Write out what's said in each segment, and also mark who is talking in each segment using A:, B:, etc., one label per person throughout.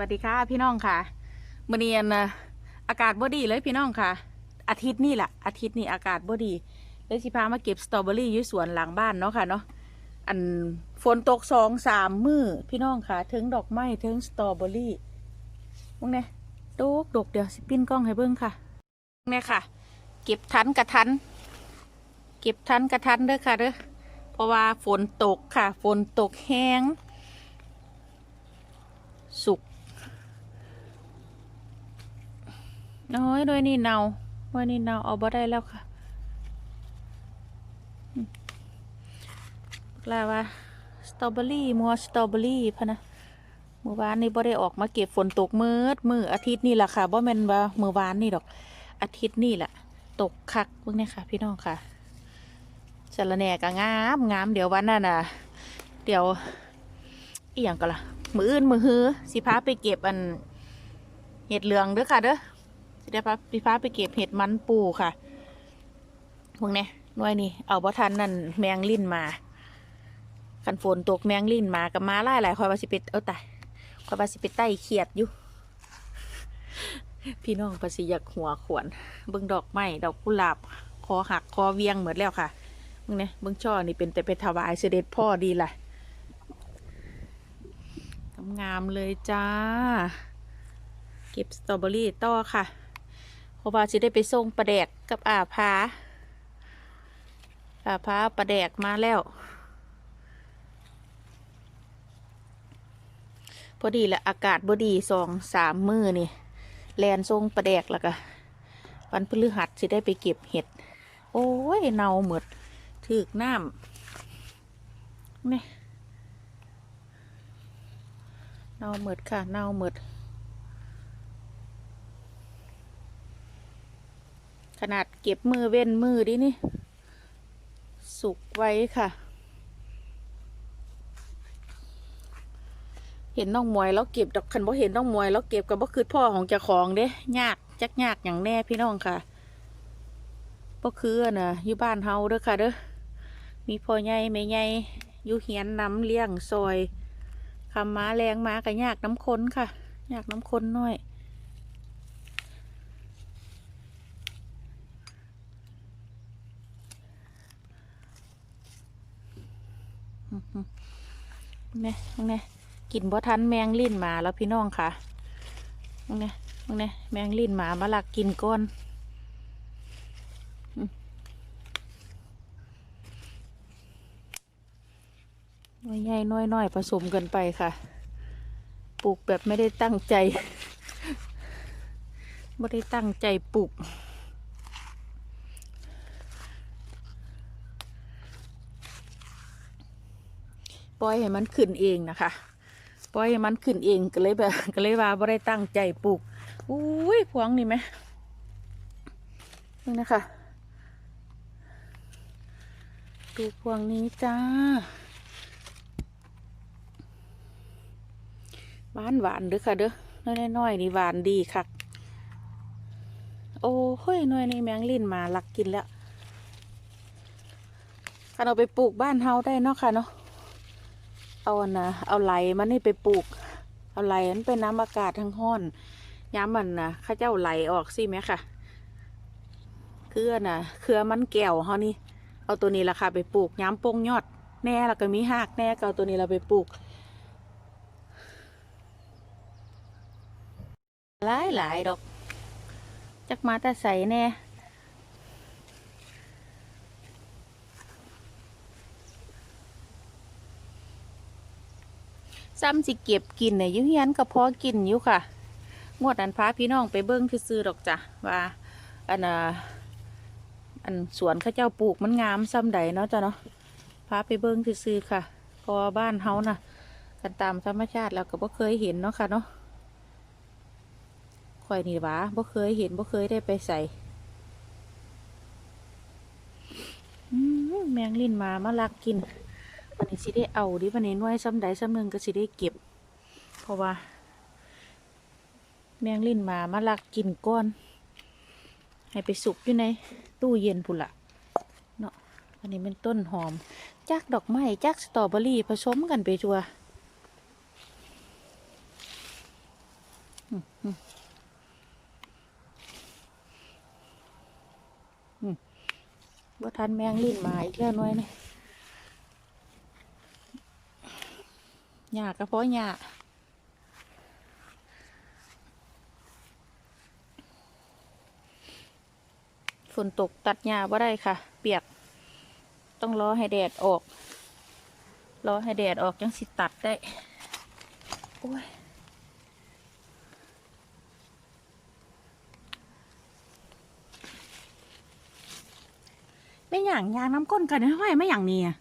A: วัสดีค่ะพี่น้องค่ะมื่อนี้นะอากาศบ่ดีเลยพี่น้องค่ะ อาทิตย์นี่แหละอาทิตย์นี้อากาศบ่ดีเลยสิพามาเก็บสตรอเบอรี่อยู่สวนหลังบ้านเนาะค่ะเนาะอันฝนตกสองสามมือพี่น้องค่ะถึงดอกไม้ถึงสตรอเบอรี่พวกเนี้ยดกดกเดี๋ยวสิปิ้นกล้องให้เบิ่งค่ะเนี่ยค่ะ เก็บทันกระทัน เก็บทันกระทันเด้อค่ะเด้อเพราะว่าฝนตกค่ะ ฝนตกแห้งสุก น้อยด้วยนี่เนาด้วยนี่เนาเอาบ่ได้แล้วค่ะอืมลาว่าสตรอเบอรี่มัวสตรอเบอรี่พะนะเมื่อวานนี่บ่ได้ออกมาเก็บฝนตกมืดมืออาทิตย์นี่แหละค่ะบ่แม่นว่าเมื่อวานนี่ดอก อาทิตย์นี่แหละตกคักเบิ่งเนี่ยค่ะ พี่น้องค่ะสะระแหน่ก็งามงามเดี๋ยววันนั้นน่ะ เดี๋ยวอีหยังก็ล่ะมืออื่นมือฮือสิพาไปเก็บอันเห็ดเหลืองเด้อค่ะเด้อ สิได้พาสิพาไปเก็บเห็ดมันปูค่ะพวกเนี้ยหน่วยนี่เอาบ่ทันนั่นแมงลิ่นมาคันฝนตกแมงลิ่นมากับมาไล่หลายคอยว่าสิไปเอาตายคอยว่าสิไปไต่เขียดอยู่ พี่น้องภาษีอยากหัวขวนเบิ่งดอกไม้ดอกกุหลาบคอหักคอเวียงเหมือนแล้วค่ะมึงเนี่ยเบิ่งช่อนี่เป็นแต่ไปถวายเสด็จพ่อดีล่ะงามเลยจ้า เก็บสตรอเบอรี่ต่อค่ะ ราะว่าจะได้ไปส่งปลาแดกกับอาพาอาพาปลาแดกมาแล้วพอดีแหละอากาศบดีสองสามมือนี่แลนทรงปลาแดกแล้วก็วันพฤหัสสิได้ไปเก็บเห็ด โอ้ยเนาหมดถึกน้ำนี่เน่าหมดค่ะเน่าหมด ขนาดเก็บมือเว้นมือดินี่ สุกไว้ค่ะ เห็นน้องมวยแล้วเก็บดอกคันบ่เห็นน้องมวยแล้วเก็บกับบ่คือพ่อของเจ้าของเด้ยากจักยากอย่างแน่พี่น้องค่ะบ่คือน่ะอยู่บ้านเฮาเด้อค่ะเด้อมีพ่อใหญ่แม่ใหญ่อยู่เฮียนน้ำเลี้ยงซอยคำม้าแรงม้ากับยากน้ำค้นค่ะ ยากน้ำค้นน้อย นี่ยเนี่ยกินบ่ทันแมงลิ้นหมาแล้วพี่น้องค่ะเนี่ยเนี่ยแมงลิ้นหมามาลักกินก้อนน้อยใหญ่น้อยน้อยผสมกันไปค่ะ ปลูกแบบไม่ได้ตั้งใจ ไม่ได้ตั้งใจปลูก ปล่อยให้มันขึ้นเองนะคะ ปล่อยให้มันขึ้นเองก็เลยแบบก็เลยว่าไม่ได้ตั้งใจปลูกอุ้ยพวงนี่ไหมนี่นะคะ ดูพวงนี้จ้าหวานหวานเด้อค่ะเด้อน้อยๆนี่หวานดีค่ะโอ้เฮ้ยหน่อยนี่แมงลิ้นมาลักกินแล้วคันเอาไปปลูกบ้านเฮาได้เนาะค่ะเนาะ เอาอันะเอาไหลมันนี่ไปปลูก เอาไหลมันเป็นน้ำอากาศทั้งห้อนย้ำมันนะข้าเจ้าไหลออกสิไหมค่ะเครือน่ะเครือมันแก้วเฮานี่เอาตัวนี้ละค่ะไปปลูกย้ำปงยอด แน่แล้วก็มีหากแน่ก็เอาตัวนี้เราไปปลูกหลายหลายดอกจักมาแต่ใส่แน่ ซ้ำสิเก็บกินเนี่ยยุ่งยันก็พอกินอยู่ค่ะ งวดอันพาพี่น้องไปเบิ้งซื้อๆดอกจ้ะว่าอันอันสวนข้าเจ้าปลูกมันงามซ้ำใดเนาะจ้ะเนาะพาไปเบิ้งซื้อค่ะเพอบ้านเฮาน่ะกันตามธรรมชาติแล้วก็บ่เคยเห็นเนาะค่ะเนาะข่อยนี่หวะบ่เคยเห็นบ่เคยได้ไปใส่อืแมงลิ้นมามาลักกิน วันนี้สิได้เอาดิวันนี้น่วยซ้ำใดซ้ำหนึ่งก็สิได้เก็บ เพราะว่า แมงลิ้นมามาลักกินก้อน ให้ไปสุกอยู่ในตู้เย็นพุ่นละเนาะอันนี้เป็นต้นหอมจากดอกไม้จากสตรอเบอรี่ผสมกันไปทัวอืมอืมอืมบ่ทันแมงลิ้นมาอีกแล้วน่วยเนี่ย หญ้ากระเพาะหญ้าฝนตกตัดหญ้าบ่ได้ค่ะ เปียก ต้องรอให้แดดออก รอให้แดดออกจังสิตัดได้ โอ้ยไม่อย่างยางน้ำก้นกันนะห้อยไม่อย่างนี้อะ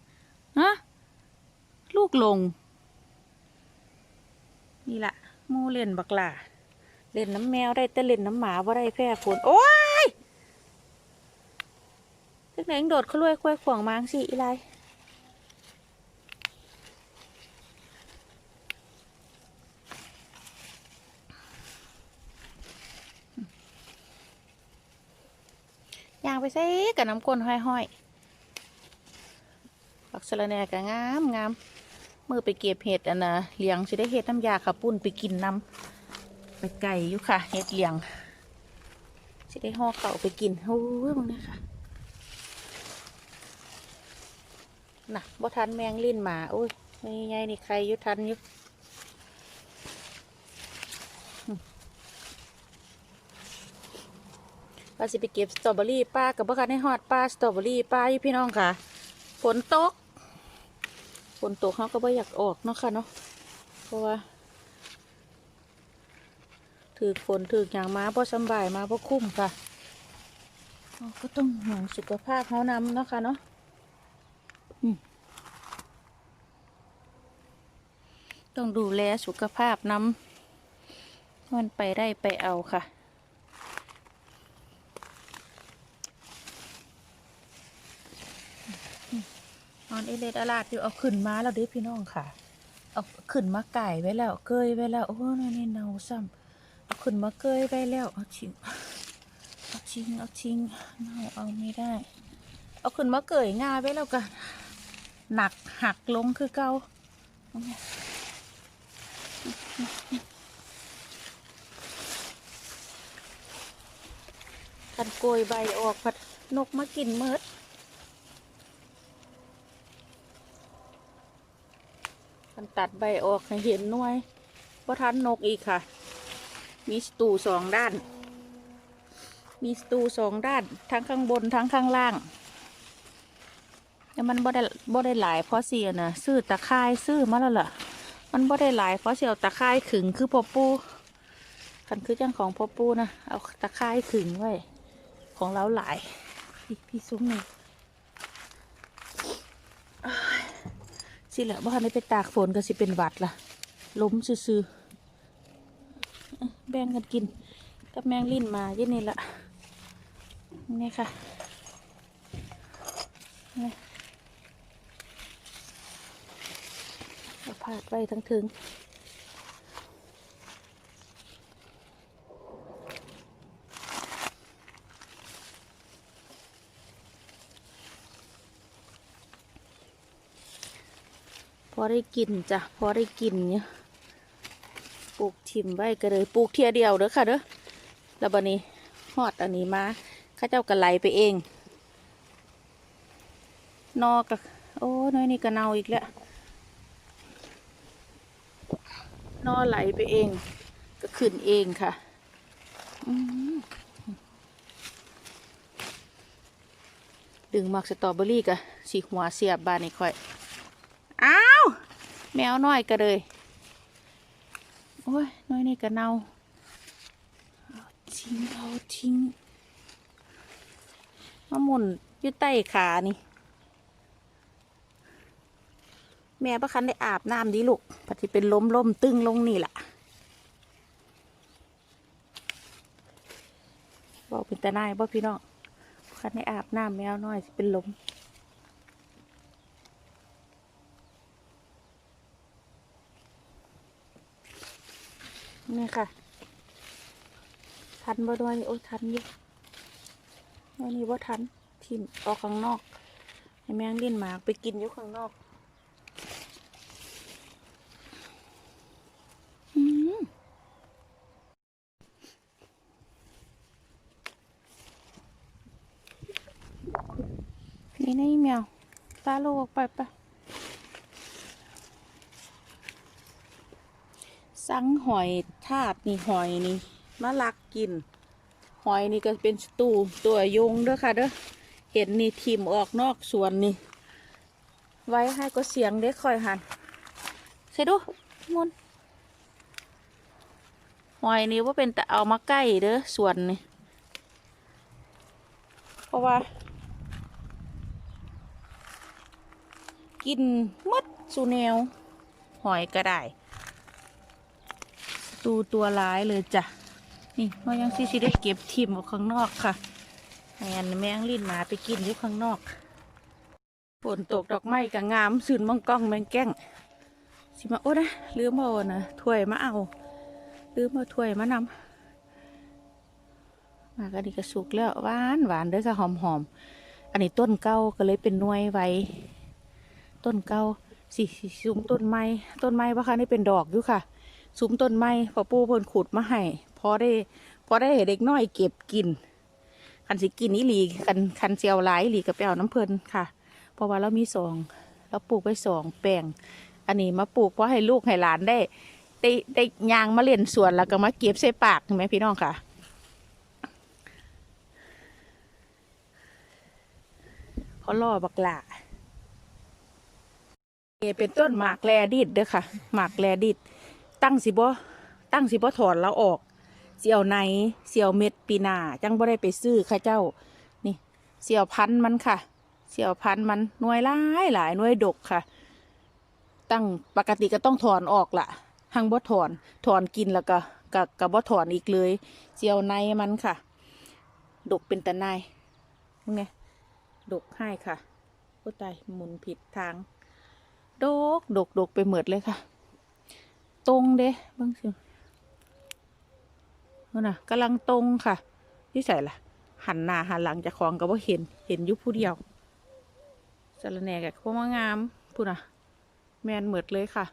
A: ฮะลูกลง มูเล่นบักหล่าเล่นน้ำแมวได้แต่เล่นน้ำหมาว่าได้แพร่ฝนโอ้ยตึกไหนยังโดดเขาลุยคุยขวางมางสิอีไรยางไปใส่กับน้ำก้นห้อยๆผักสะระแหน่ก็งามงาม มือไปเก็บเห็ดอันนะเลี้ยงสิได้เห็ดน้ำยาขับปุ้นไปกินน้ำไปไก่อยู่ค่ะเห็ดเลี้ยงสิได้ห่อเข่าไปกินโอ้ยมึงเนี่ยค่ะน่ะบ่ทันแมงลิ้นหมาโอ้ยนี่ไงนี่ใครยุทันยุว่าสิไปเก็บสตรอเบอรี่ป้ากับบ่คันให้ฮอดป้าสตรอเบอรี่ป้าอยู่พี่น้องค่ะฝนตก นตกเขาก็บ่อยากออกเนาะค่ะเนาะเพราะว่า ถือฝนถืออย่างมาเพอสบายมาเพอคุ้มค่ะก็ต้องห่วงสุขภาพเขานำเนาะค่ะเนาะต้องดูแลสุขภาพนำมันไปได้ไปเอาค่ะ อนเอเลดอาลาดอยู่เอาขึ้นมาแล้วเด้อพี่น้องค่ะ เอาขึ้นมาไก่ไว้แล้ว เกยไว้แล้ว โอ้นี่นี่เนาซ้ำเอาขึ้นมาเกยไว้แล้ว เอาชิงเอาชิงเอาชิงเนาเอาไม่ได้ เอาขึ้นมาเกยงาไว้แล้วกันหนักหักลงคือเก่าคันโกยใบออกพัดนกมากินเมิด มันตัดใบออกให้เห็นหน่วยว่าทันนกอีกค่ะ มีสตูสองด้าน มีสตูสองด้าน ทั้งข้างบนทั้งข้างล่างแต่มันบ่ได้บ่ได้หลายเพราะเสียนะซื้อตะไคร้ซื้อมาแล้วล่ะ มันบ่ได้หลายเพราะเสียเอาตะไคร้ขึงคือพ่อปูคันคือจังของพ่อปูนะเอาตะไคร้ขึงไว้ ของเราหลายพี่พี่ซุ้มหนึ่ง สิแหละบ้านนี้ไปตากฝนก็สิเป็นหวัดล่ะ ล้มซื่อๆแบ่งกันกิน กับแมงลิ้นมาเยี่นี่ละนี่ค่ะนี่ผาพาดไว้ทั้งถึง ได้กินจ้ะพอได้กินเนี่ยปลูกทิมไว้ก็เลยปลูกเทียเดียวเด้อค่ะเด้อแล้วบันนี้หอดอันนี้มาข้าเจ้ากระไหลไปเอง นอกกะโอ้น้อยนี่ก็เนาอีกแล้วนอไหลไปเอง ก็ขึ้นเองค่ะดึงมักสตรอเบอรี่กะสีหัวเสียบบานนี่ค่อย อ้าวแมวน้อยก็เลย โอ้ยน้อยนี่ก็เน่าทิ้งเอาทิ้งมาหมุนอยู่ใต้ขานี่ แม่ประคันได้อาบน้ำดีลูกปฏิเป็นล้มล้มตึงลงนี่แหละบอกเป็นตาหน้ายบ่พี่น้องประคันได้อาบน้ำแมวน้อยเป็นล้ม นี่ค่ะ ทันบ่ด้วย โอ้ทันอยู่นี่นี่ว่าทันทิ่มออกข้างนอกให้แมงดิ้นหมากไปกินอยู่ข้างนอกนี่นี่เมียวตาลูกออกไปปะ สังหอยทาดนี่หอยนี่มาลักกิน หอยนี่ก็เป็นตูตัวยงเด้อค่ะเด้อเห็นนี่ทิมออกนอกสวนนี่ ไว้ให้ก็เสียงเด็กคอยหันใช่ดูมุนหอยนี่ว่าเป็นแต่เอามาใกล้เด้อสวนนี่เพราะว่า กินมดสูแนว หอยก็ได้ ตูตัวร้ายเลยจ้ะ นี่เรายังซีซีได้เก็บทิมออกข้างนอกค่ะแมนแมงลิ้นหมาไปกินอยู่ข้างนอกฝนตกดอกไม้ก็งามสื่นมังกล้องแมงแก้งสิมาโอ้นะลืมเอานะถ้วยมาเอาลืมเอาถ้วยมานำมากอันนี้ก็สุกแล้วหวานหวานเด้วยค่ะหอมหอมอันนี้ต้นเก้าก็เลยเป็นหน่วยไว้ ต้นเก้าสิสิซุ้มต้นไม้ต้นไม้ว่าคะนี่เป็นดอกอยู่ค่ะ ซุ้มต้นไม้พอปู่เพิ่นขุดมาให้พอได้พอได้ให้เด็กน้อยเก็บกินคันสิกินอีหลีคันคันเจียวหลายอีหลีกับไปเอาน้ำเพลินค่ะ เพราะว่าเรามีสองเราปลูกไว้สองแปลงอันนี้มาปลูกเพราะให้ลูกให้หลานได้ได้ได้ยางมาเล่นสวนแล้วก็มาเก็บใส่ปากเห็นไหมพี่น้องค่ะเขาล่อบักหลาเอเป็นต้นหมากแลดิดเด้อค่ะ หมากแลดิด ตั้งสิบ่ตั้งสิบ่ถอนแล้วออก เสี่ยวในเสี่ยวเม็ดปีนาจังบ่ได้ไปซื้อค่ะเจ้า นี่เสี่ยวพันมันค่ะ เสี่ยวพันมันหน่วยหลายหลายหน่วยดกค่ะ ตั้งปกติก็ต้องถอนออกละหังบ่ถอนถอนกินแล้วก็กะกะบ่ถอนอีกเลยเสี่ยวในมันค่ะ ดกเป็นตะนายมึงไงดกให้ค่ะโอ้ตายหมุนผิดทาง ดกดกดกไปหมดเลยค่ะ ตรงเด้เบ้างสินั่นน่ะกำลังตรงค่ะที่ใส่ล่ะ หันหน้าหันหลังจากของก็บ่เห็น เห็นอยุผู้เดียวสารแหน่กับพวกมางามพูดน่ะ แมนเหมดเลยค่ะ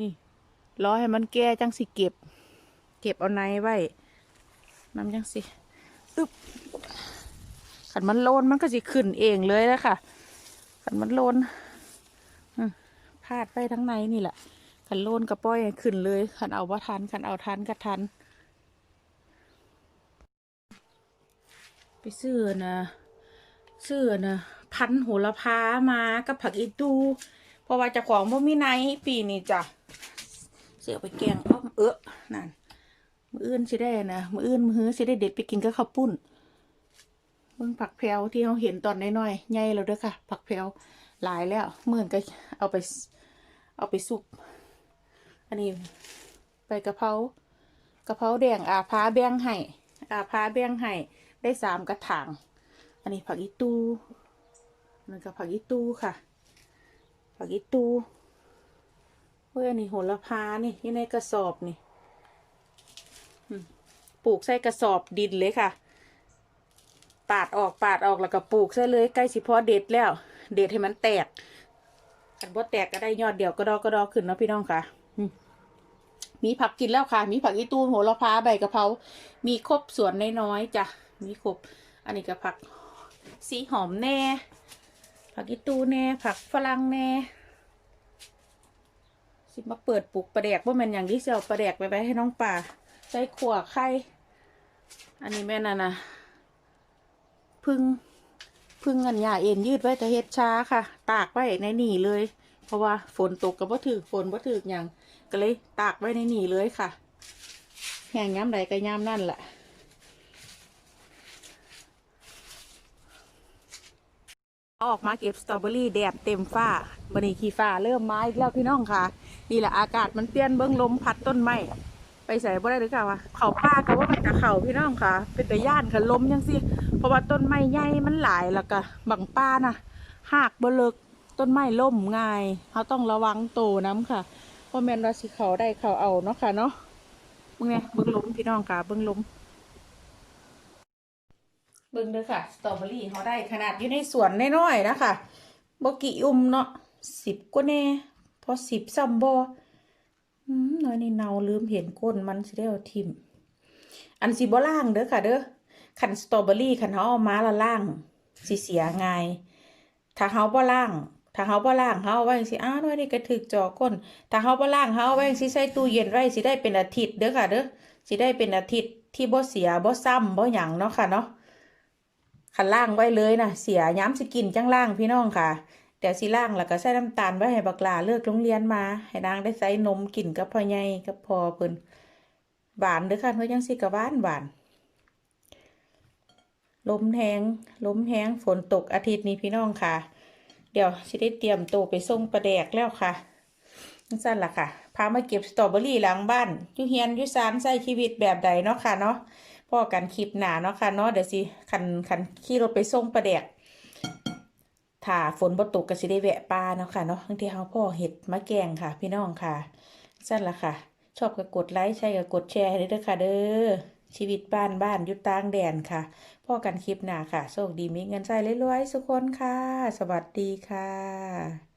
A: นี่รอให้มันแก่จังสิเก็บ เก็บเอาในไว้น้ำจังสิอึบขันมันโลนมันก็สิขึ้นเองเลยแล้วค่ะขันมันโลนพาดไปทั้งในนี่แหละ ขันโลนกระป้อยขึ้นเลยขันเอาว่าทันขันเอาทันก็ทัน ไปซื้อนะซื้อนะพันโหระพามากับผักอีตูเพราะว่าจะของบ่มีไนปีนี้จ้ะเสือไปแกงอ้อมเอะนั่นมืออื่นสิได้นะมืออื่นมื้อสิได้เด็ดไปกินกับข้าวปุ้นเบิ่งผักแพรวที่เราเห็นตอนน้อยๆใหญ่แล้วเด้อค่ะ ผักแพรวหลายแล้วเหมือนก็เอาไป เอาไปสุก อันนี้ใบกะเพรากะเพราแดงอาพาแบงให้อาพาแบงให้ได้สามกระถาง อันนี้ผักอีตูนั่นก็ผักอีตูค่ะ ผักอีตูเฮ้ยอันนี้โหระพานี่อยู่ในกระสอบนี่ปลูกใส่กระสอบดินเลยค่ะ ปาดออกปาดออกแล้วก็ปลูกใส่เลยใกล้สิพอเด็ดแล้ว เด็ดให้มันแตกอันบ่แตกก็ได้ยอดเดียวก็ดอกก็ดอขึ้นเนาะพี่น้องค่ะอื มีผักกินแล้วค่ะ มีผักอีตูนโหระพาใบกะเพรา มีครบส่วนน้อยๆจ้ะ มีครบ อันนี้ก็ผักสีหอมแน่ ผักอีตูแน่ ผักฝรั่งแน่ สิมาเปิดปลูกปลาแดกว่ามันอย่างที่เสียวปลาแดกไปไว้ให้น้องป่าใส่ขวไข่ อันนี้แม่น่ะนะพึ่งพึ่งอันยาเอ็นยืดไว้แต่เฮ็ดช้าค่ะ ตากไว้ในหนีเลย เพราะว่าฝนตกก็บ่ถือฝนบ่ถืออย่าง ก็เลยตากไว้ในหนีเลยค่ะแห้งย้ำใดก็ย้ำนั่นแหละออกมาเก็บสตรอเบอรี่แดดเต็มฟ้าบันนี้ขี้ฟ้าเริ่มไมาอีกแล้วพี่น้องค่ะ นี่แหละอากาศมันเปลี่ยนเบิ้งลมพัดต้นไม้ไปใส่บ่ได้หรือเปล่าวะเขาป้าก็ว่ามันจะเข่าพี่น้องค่ะ เป็นแต่ย่านค่ะล้มยังสิเพราะว่าต้นไม้ใหญ่มันหลายแล้วก็บังป้าน่ะหากบ่เลิกต้นไม้ล่มง่ายเขาต้องระวังโตน้ำค่ะ พราะแม่นว่าสิเขาได้เขาเอาเนาะค่ะเนาะเบิ่งไงเบิ่งลมพี่น้องค่ะเบิ่งลมเบิ่งเด้อค่ะสตรอเบอรี่เขาได้ขนาดอยู่ในสวนน้อยๆนะคะบ่กี่อุ้มเนาะสิบกว่าแน่พอสิบซ้ำบ่อืมน้อยนี่เนาลืมเห็นก้นมันสิได้เอาทิมอันสิบ่ล่างเด้อค่ะ เด้อขันสตรอเบอรี่ขันเขาเอามาละล่างสิเสียง่ายถ้าเฮาบ่ล้าง ถ้าเฮาบ่ล้างเฮาไว้จังซี่อ้าวหน่วยนี้ก็ถึกจอก้นถ้าเฮาบ่ล้างเฮาไว้จังซี่ใส่ตู้เย็นไว้สิได้เป็นอาทิตย์เด้อค่ะเด้อสิได้เป็นอาทิตย์ที่บ่เสียบ่ซ้ำบ่หยังเนาะค่ะเนาะคันล้างไว้เลยนะเสียย้ำสิกินจังล้างพี่น้องค่ะเดี๋ยวสิล้างแล้วก็ใส่น้ำตาลไว้ให้บักลาเลิกโรงเรียนมา ให้นางได้ใส่นมกินกับพ่อใหญ่กับพ่อเพิ่นหวานเด้อค่ะเพิ่นจังสิก็หวานหวานลมแห้งลมแห้งฝนตกอาทิตย์นี้พี่น้องค่ะ เดี๋ยวสิได้เตรียมตัวไปส่งประแดกแล้วค่ะนั่นสั้นล่ะค่ะ พามาเก็บสตรอเบอรี่หลังบ้านยุเฮียนยุซานใช้ชีวิตแบบใดเนาะค่ะเนาะพ่อกันคลิปหนาเนาะค่ะเนาะเดี๋ยวสิคันคันขี่รถไปส่งประแดกถ้าฝนบ่ตกก็สิได้แวะป่าเนาะค่ะเนาะบางทีเฮาพ่อเห็ดมาแกงค่ะ พี่น้องค่ะสั้นล่ะค่ะ ชอบก็กดไลค์ใช่ก็กดแชร์ให้ด้วยเด้อค่ะเด้อ ชีวิตบ้านบ้านยุดต่างแดนค่ะพ่อกันคลิปหน้าค่ะ โชคดีมีเงินใช้รวยๆทุกคนค่ะ สวัสดีค่ะ